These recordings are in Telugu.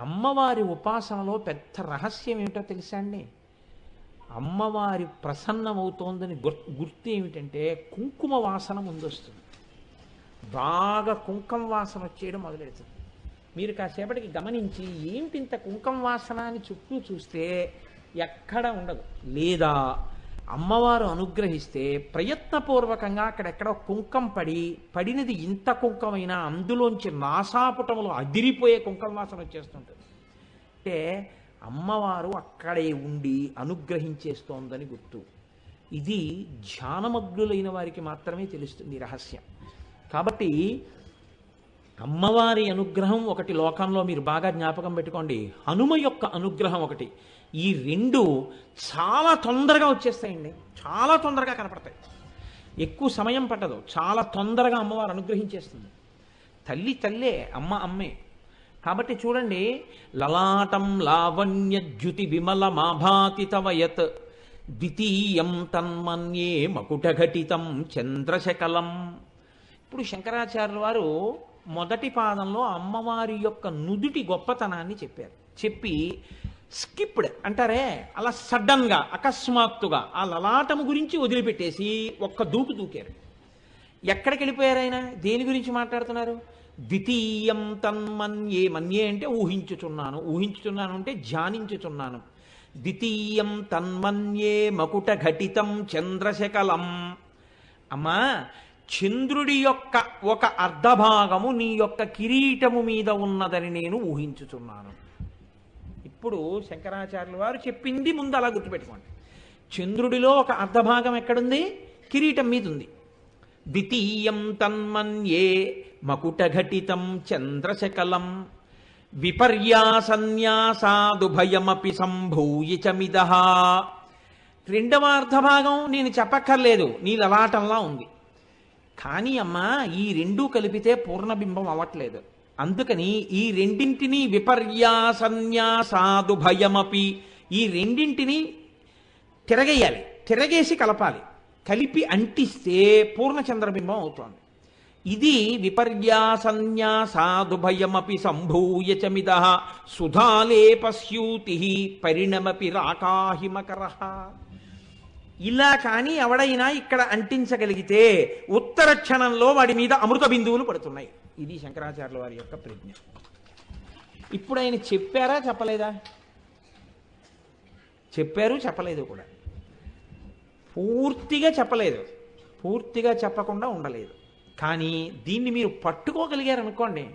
అమ్మవారి ఉపాసనలో పెద్ద రహస్యం ఏమిటో తెలుసా అండి? అమ్మవారి ప్రసన్నమవుతోందని గుర్తు ఏమిటంటే కుంకుమ వాసన ముందొస్తుంది. బాగా కుంకుమ వాసన వచ్చేయడం మొదలెడుతుంది. మీరు కాసేపటికి గమనించి ఏమిటి ఇంత కుంకుమ వాసన అని చుట్టూ చూస్తే ఎక్కడ ఉండదు. లేదా అమ్మవారు అనుగ్రహిస్తే ప్రయత్నపూర్వకంగా అక్కడెక్కడో కుంకం పడి పడినది ఇంత కుంకమైనా అందులోంచి నాసాపుటములు అదిరిపోయే కుంకం వాసన వచ్చేస్తుంటుంది. అంటే అమ్మవారు అక్కడే ఉండి అనుగ్రహించేస్తోందని గుర్తు. ఇది ధ్యానమగ్నులైన వారికి మాత్రమే తెలుస్తుంది రహస్యం. కాబట్టి అమ్మవారి అనుగ్రహం ఒకటి లోకంలో మీరు బాగా జ్ఞాపకం పెట్టుకోండి. హనుమ యొక్క అనుగ్రహం ఒకటి. ఈ రెండు చాలా తొందరగా వచ్చేస్తాయండి. చాలా తొందరగా కనపడతాయి. ఎక్కువ సమయం పట్టదు. చాలా తొందరగా అమ్మవారు అనుగ్రహించేస్తుంది. తల్లి తల్లే అమ్మ అమ్మే. కాబట్టి చూడండి లలాటం లావణ్య ద్యుతి విమల మాభాతి తవయత్ ద్వితీయం తన్మన్యే మకుటఘటితం చంద్రశకలం. ఇప్పుడు శంకరాచార్యుల వారు మొదటి పాదంలో అమ్మవారి యొక్క నుదుటి గొప్పతనాన్ని చెప్పారు. చెప్పి స్కిప్డ్ అంటారే అలా సడన్గా అకస్మాత్తుగా ఆ లలాటము గురించి వదిలిపెట్టేసి ఒక్క దూకు దూకారు. ఎక్కడికి వెళ్ళిపోయారు ఆయన? దేని గురించి మాట్లాడుతున్నారు? ద్వితీయం తన్మన్యే మన్యే అంటే ఊహించుచున్నాను ఊహించుచున్నాను అంటే ధ్యానించుచున్నాను. ద్వితీయం తన్మన్యే మకుట ఘటితం చంద్రశకలం. అమ్మా చంద్రుడి యొక్క ఒక అర్ధభాగము నీ యొక్క కిరీటము మీద ఉన్నదని నేను ఊహించుచున్నాను. ఇప్పుడు శంకరాచార్యుల వారు చెప్పింది ముందు అలా గుర్తుపెట్టుకోండి. చంద్రుడిలో ఒక అర్ధభాగం ఎక్కడుంది? కిరీటం మీద ఉంది ద్వితీయం తన్మన్యే మకుటఘటితం చంద్రశకలం. విపర్యాసన్యాసాదుభయమపి సంభూయ చమిద రెండవ అర్ధభాగం నేను చెప్పక్కర్లేదు నీ లలాటంలా ఉంది. కానీ అమ్మా ఈ రెండూ కలిపితే పూర్ణబింబం అవ్వట్లేదు. అందుకని ఈ రెండింటినీ విపర్యాసన్యాసాదు భయమపి. ఈ రెండింటిని తిరగేయాలి తిరగేసి కలపాలి. కలిపి అంటిస్తే పూర్ణచంద్రబింబం అవుతోంది. ఇది విపర్యాసన్యాసాదు భయమపి సంభూయ చమిద సుధాలేపస్యూతి పరిణమపి రాకాహిమకర. ఇలా కానీ ఎవడైనా ఇక్కడ అంటించగలిగితే ఉత్తర క్షణంలో వాడి మీద అమృత బిందువులు పడుతున్నాయి. ఇది శంకరాచార్యుల వారి యొక్క ప్రజ్ఞ. ఇప్పుడు ఆయన చెప్పారా చెప్పలేదా? చెప్పారు చెప్పలేదు కూడా. పూర్తిగా చెప్పలేదు. పూర్తిగా చెప్పకుండా ఉండలేదు. కానీ దీన్ని మీరు పట్టుకోగలిగారు అనుకోండి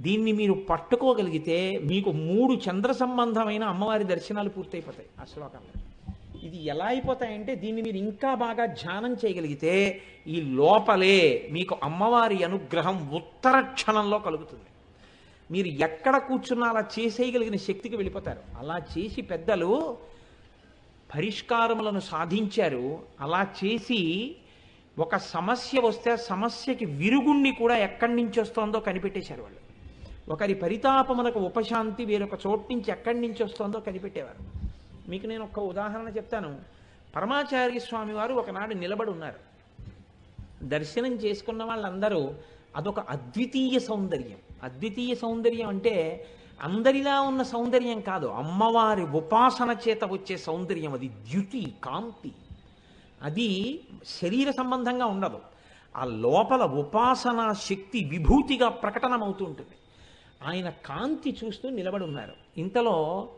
దీన్ని మీరు పట్టుకోగలిగితే మీకు మూడు చంద్ర సంబంధమైన అమ్మవారి దర్శనాలు పూర్తయిపోతాయి ఆ శ్లోకంలో. ఇది ఎలా అయిపోతాయంటే దీన్ని మీరు ఇంకా బాగా ధ్యానం చేయగలిగితే ఈ లోపలే మీకు అమ్మవారి అనుగ్రహం ఉత్తర క్షణంలో కలుగుతుంది. మీరు ఎక్కడ కూర్చున్నా అలా చేసేయగలిగిన శక్తికి వెళ్ళిపోతారు. అలా చేసి పెద్దలు పరిష్కారములను సాధించారు. అలా చేసి ఒక సమస్య వస్తే ఆ సమస్యకి విరుగుణ్ణి కూడా ఎక్కడి నుంచి వస్తోందో కనిపెట్టేశారు వాళ్ళు. ఒకరి పరితాపమునకు ఉపశాంతి వేరొక చోటు నుంచి ఎక్కడి నుంచి వస్తోందో కనిపెట్టేవారు. మీకు నేను ఒక ఉదాహరణ చెప్తాను. పరమాచార్య స్వామి వారు ఒకనాడు నిలబడి ఉన్నారు. దర్శనం చేసుకున్న వాళ్ళందరూ అదొక అద్వితీయ సౌందర్యం. అద్వితీయ సౌందర్యం అంటే అందరిలా ఉన్న సౌందర్యం కాదు అమ్మవారి ఉపాసన చేత వచ్చే సౌందర్యం అది. ద్యుతి కాంతి. అది శరీర సంబంధంగా ఉండదు. ఆ లోపల ఉపాసన శక్తి విభూతిగా ప్రకటనమవుతూ ఉంటుంది. ఆయన కాంతి చూస్తూ నిలబడి ఉన్నారు. ఇంతలో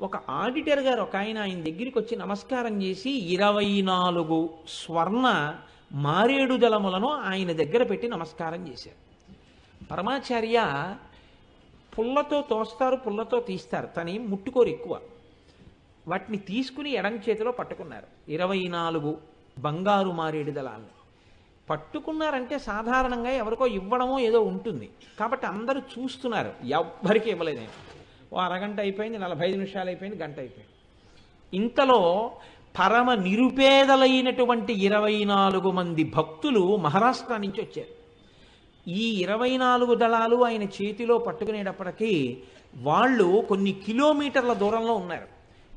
ఒక ఆడిటర్ గారు ఒక ఆయన ఆయన దగ్గరికి వచ్చి నమస్కారం చేసి ఇరవై నాలుగు స్వర్ణ మారేడు దళములను ఆయన దగ్గర పెట్టి నమస్కారం చేశారు. పరమాచార్య పుల్లతో తోస్తారు పుల్లతో తీస్తారు. తని ముట్టుకోరు ఎక్కువ. వాటిని తీసుకుని ఎడం చేతిలో పట్టుకున్నారు. ఇరవై నాలుగు బంగారు మారేడు దళాలను పట్టుకున్నారంటే సాధారణంగా ఎవరికో ఇవ్వడమో ఏదో ఉంటుంది. కాబట్టి అందరూ చూస్తున్నారు. ఎవ్వరికి ఇవ్వలేదు నేను ఓ అరగంట అయిపోయింది నలభై ఐదు నిమిషాలు అయిపోయింది గంట అయిపోయింది. ఇంతలో పరమ నిరుపేదలైనటువంటి ఇరవై నాలుగు మంది భక్తులు మహారాష్ట్ర నుంచి వచ్చారు. ఈ ఇరవై నాలుగు దళాలు ఆయన చేతిలో పట్టుకునేటప్పటికీ వాళ్ళు కొన్ని కిలోమీటర్ల దూరంలో ఉన్నారు.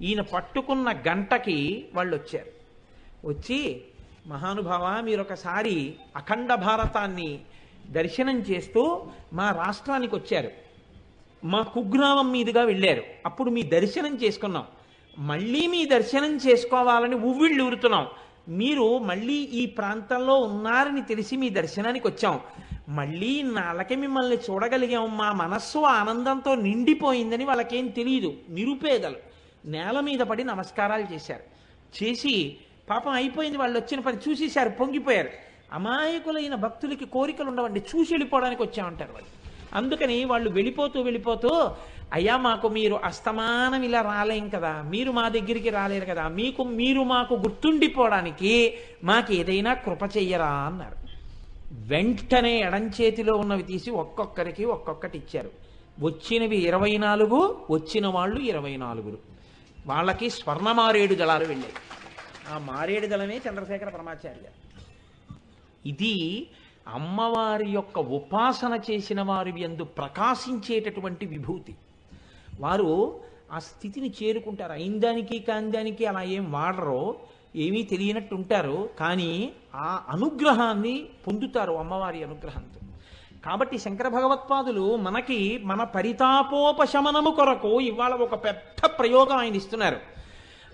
ఈయన పట్టుకున్న గంటకి వాళ్ళు వచ్చారు. వచ్చి మహానుభావ మీరు ఒకసారి అఖండ భారతాన్ని దర్శనం చేస్తూ మా రాష్ట్రానికి వచ్చారు. మా కుగ్రామం మీదుగా వెళ్ళారు. అప్పుడు మీ దర్శనం చేసుకున్నాం. మళ్ళీ మీ దర్శనం చేసుకోవాలని ఉవ్విళ్ళు ఊరుతున్నాం. మీరు మళ్ళీ ఈ ప్రాంతంలో ఉన్నారని తెలిసి మీ దర్శనానికి వచ్చాం. మళ్ళీ నాళ్ళకి మిమ్మల్ని చూడగలిగాం. మా మనస్సు ఆనందంతో నిండిపోయిందని వాళ్ళకేం తెలియదు నిరుపేదలు. నేల మీద పడి నమస్కారాలు చేశారు. చేసి పాపం అయిపోయింది వాళ్ళు వచ్చిన పని చూసేశారు పొంగిపోయారు. అమాయకులైన భక్తులకి కోరికలు ఉండవండి. చూసి వెళ్ళిపోవడానికి వచ్చామంటారు వాళ్ళు. అందుకని వాళ్ళు వెళ్ళిపోతూ వెళ్ళిపోతూ అయ్యా మాకు మీరు అస్తమానం ఇలా రాలేం కదా మీరు మా దగ్గరికి రాలేరు కదా మీకు మీరు మాకు గుర్తుండిపోవడానికి మాకు ఏదైనా కృప చెయ్యరా అన్నారు. వెంటనే ఎడంచేతిలో ఉన్నవి తీసి ఒక్కొక్కరికి ఒక్కొక్కటి ఇచ్చారు. వచ్చినవి ఇరవై నాలుగు వచ్చిన వాళ్ళు ఇరవై నాలుగురు. వాళ్ళకి స్వర్ణ మారేడు దళాలు వెళ్ళాయి. ఆ మారేడు దళమే చంద్రశేఖర పరమాచార్య. ఇది అమ్మవారి యొక్క ఉపాసన చేసిన వారి ఎందు ప్రకాశించేటటువంటి విభూతి. వారు ఆ స్థితిని చేరుకుంటారు. అయిందానికి కాందానికి అలా ఏం వాడరో ఏమీ తెలియనట్టు ఉంటారు కానీ ఆ అనుగ్రహాన్ని పొందుతారు అమ్మవారి అనుగ్రహంతో. కాబట్టి శంకర భగవత్పాదులు మనకి మన పరితాపోపశమనము కొరకు ఇవాళ ఒక పెద్ద ప్రయోగం ఆయన ఇస్తున్నారు.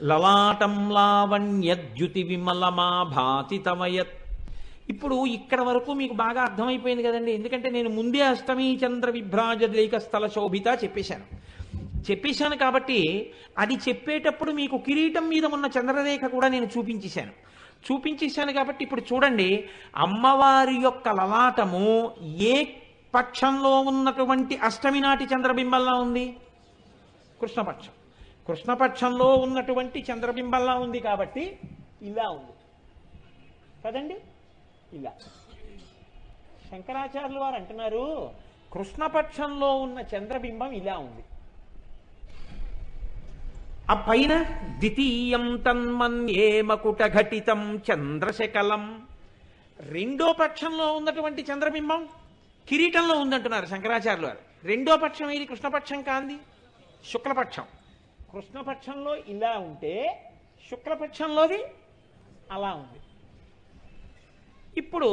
లలాటం లావణ్యద్యుతి విమలమా భాతి తమయత్ ఇప్పుడు ఇక్కడ వరకు మీకు బాగా అర్థమైపోయింది కదండి. ఎందుకంటే నేను ముందే అష్టమి చంద్ర విభ్రాజలేక స్థల శోభిత చెప్పేశాను. చెప్పేశాను కాబట్టి అది చెప్పేటప్పుడు మీకు కిరీటం మీద ఉన్న చంద్రరేఖ కూడా నేను చూపించేశాను. చూపించేశాను కాబట్టి ఇప్పుడు చూడండి అమ్మవారి యొక్క లలాటము ఏ పక్షంలో ఉన్నటువంటి అష్టమి నాటి చంద్రబింబంలా ఉంది? కృష్ణపక్షం. కృష్ణపక్షంలో ఉన్నటువంటి చంద్రబింబంలా ఉంది కాబట్టి ఇలా ఉంది. కదండి? ఇలా. శంకరాచార్యులు వారు అంటున్నారు కృష్ణపక్షంలో ఉన్న చంద్రబింబం ఇలా ఉంది. ఆ పైన ద్వితీయం తన్మన్యే మకుట ఘటితం చంద్రశకలం. రెండో పక్షంలో ఉన్నటువంటి చంద్రబింబం కిరీటంలో ఉందంటున్నారు శంకరాచార్యులు వారు. రెండో పక్షం ఏది? కృష్ణపక్షం కాంది? శుక్లపక్షం. కృష్ణపక్షంలో ఇలా ఉంటే శుక్లపక్షంలోది అలా ఉంది. ఇప్పుడు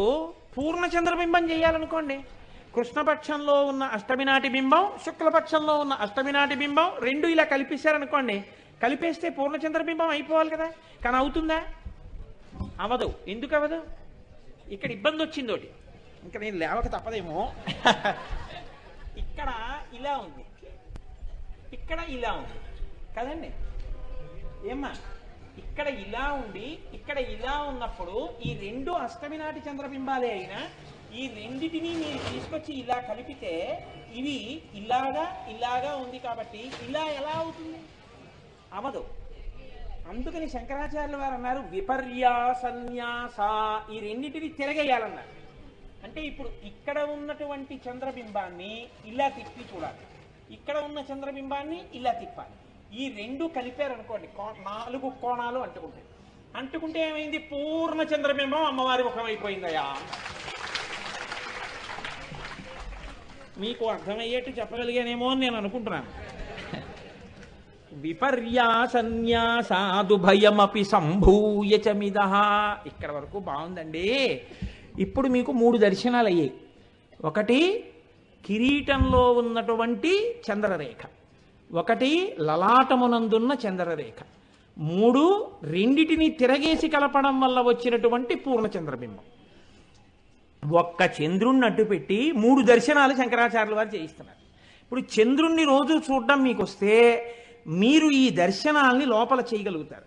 పూర్ణ చంద్రబింబం చేయాలనుకోండి. కృష్ణపక్షంలో ఉన్న అష్టమి నాటి బింబం శుక్లపక్షంలో ఉన్న అష్టమి నాటి బింబం రెండు ఇలా కలిపేశారనుకోండి. కలిపేస్తే పూర్ణ చంద్రబింబం అయిపోవాలి కదా. కానీ అవుతుందా? అవదు. ఎందుకు అవదు? ఇక్కడ ఇబ్బంది వచ్చింది ఒకటి. ఇంకా నేను లేవక తప్పదేమో. ఇక్కడ ఇలా ఉంది. ఇక్కడ ఇలా ఉంది. కదండి? ఏమ్మా? ఇక్కడ ఇలా ఉండి ఇక్కడ ఇలా ఉన్నప్పుడు ఈ రెండు అష్టమి నాటి చంద్రబింబాలే అయినా ఈ రెండిటిని మీరు తీసుకొచ్చి ఇలా కలిపితే ఇవి ఇలాగా ఇలాగా ఉంది కాబట్టి ఇలా ఎలా అవుతుంది? అవదు. అందుకని శంకరాచార్యుల వారు అన్నారు విపర్యాసన్యాస ఈ రెండింటిని తిరగేయాలన్నారు. అంటే ఇప్పుడు ఇక్కడ ఉన్నటువంటి చంద్రబింబాన్ని ఇలా తిప్పి చూడాలి. ఇక్కడ ఉన్న చంద్రబింబాన్ని ఇలా తిప్పాలి. ఈ రెండు కలిపారనుకోండి కో- నాలుగు కోణాలు అంటుకుంటాయి. అంటుకుంటే ఏమైంది? పూర్ణ చంద్రబింబం అమ్మవారి ముఖం అయిపోయిందయ్యా. మీకు అర్థమయ్యేట్టు చెప్పగలిగానేమో అని నేను అనుకుంటున్నాను. విపర్యాసన్యాసాదు భయమపి సంభూయ చమిద. ఇక్కడ వరకు బాగుందండి. ఇప్పుడు మీకు మూడు దర్శనాలు అయ్యాయి ఒకటి కిరీటంలో ఉన్నటువంటి చంద్రరేఖ. ఒకటి లలాటమునందున్న చంద్రరేఖ. మూడు రెండిటిని తిరగేసి కలపడం వల్ల వచ్చినటువంటి పూర్ణ చంద్రబింబం. ఒక్క చంద్రుణ్ణి అడ్డుపెట్టి మూడు దర్శనాలు శంకరాచార్యుల వారు చేయిస్తున్నారు. ఇప్పుడు చంద్రుణ్ణి రోజు చూడడం మీకు వస్తే మీరు ఈ దర్శనాల్ని లోపల చేయగలుగుతారు.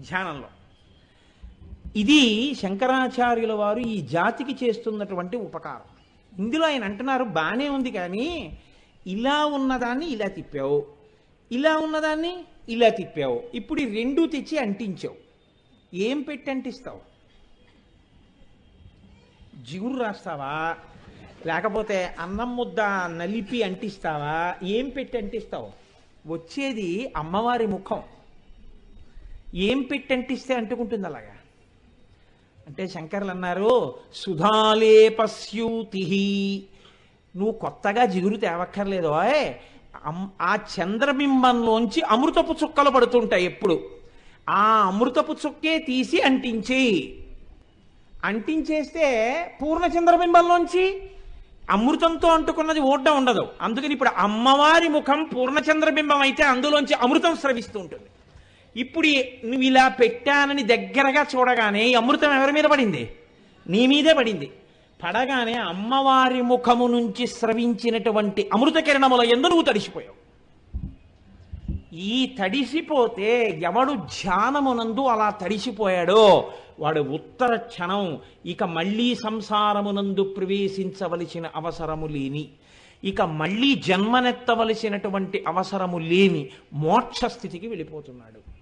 ధ్యానంలో. ఇది శంకరాచార్యుల వారు ఈ జాతికి చేస్తున్నటువంటి ఉపకారం. ఇందులో ఆయన అంటున్నారు బాగానే ఉంది కానీ ఇలా ఉన్నదాన్ని ఇలా తిప్పావు. ఇలా ఉన్నదాన్ని ఇలా తిప్పావు. ఇప్పుడు ఈ రెండు తెచ్చి అంటించావు. ఏం పెట్టి అంటిస్తావు? జిగురు రాస్తావా? లేకపోతే అన్నం ముద్ద నలిపి అంటిస్తావా? ఏం పెట్టి అంటిస్తావు? వచ్చేది అమ్మవారి ముఖం. ఏం పెట్టి అంటిస్తే అంటుకుంటుంది అలాగా? అంటే శంకర్లు అన్నారు సుధాలేపస్యూతి నువ్వు కొత్తగా జిగురు తేవక్కర్లేదు. అమ్- ఆ చంద్రబింబంలోంచి అమృతపు చుక్కలు పడుతుంటాయి ఎప్పుడు. ఆ అమృతపు చుక్కే తీసి అంటించి. అంటించేస్తే పూర్ణ చంద్రబింబంలోంచి అమృతంతో అంటుకున్నది ఓడ్డ ఉండదు. అందుకని ఇప్పుడు అమ్మవారి ముఖం పూర్ణచంద్రబింబం అయితే అందులోంచి అమృతం స్రవిస్తూ ఉంటుంది. ఇప్పుడు నువ్వు ఇలా పెట్టానని దగ్గరగా చూడగానే ఈ అమృతం ఎవరి మీద పడింది? నీ మీదే పడింది. పడగానే అమ్మవారి ముఖము నుంచి స్రవించినటువంటి అమృత కిరణముల ఎందు నువ్వు తడిసిపోయావు. ఈ తడిసిపోతే ఎవడు ధ్యానమునందు అలా తడిసిపోయాడో వాడు ఉత్తర క్షణం ఇక మళ్ళీ సంసారమునందు ప్రవేశించవలసిన అవసరము లేని ఇక మళ్ళీ జన్మనెత్తవలసినటువంటి అవసరము లేని మోక్ష స్థితికి వెళ్ళిపోతున్నాడు.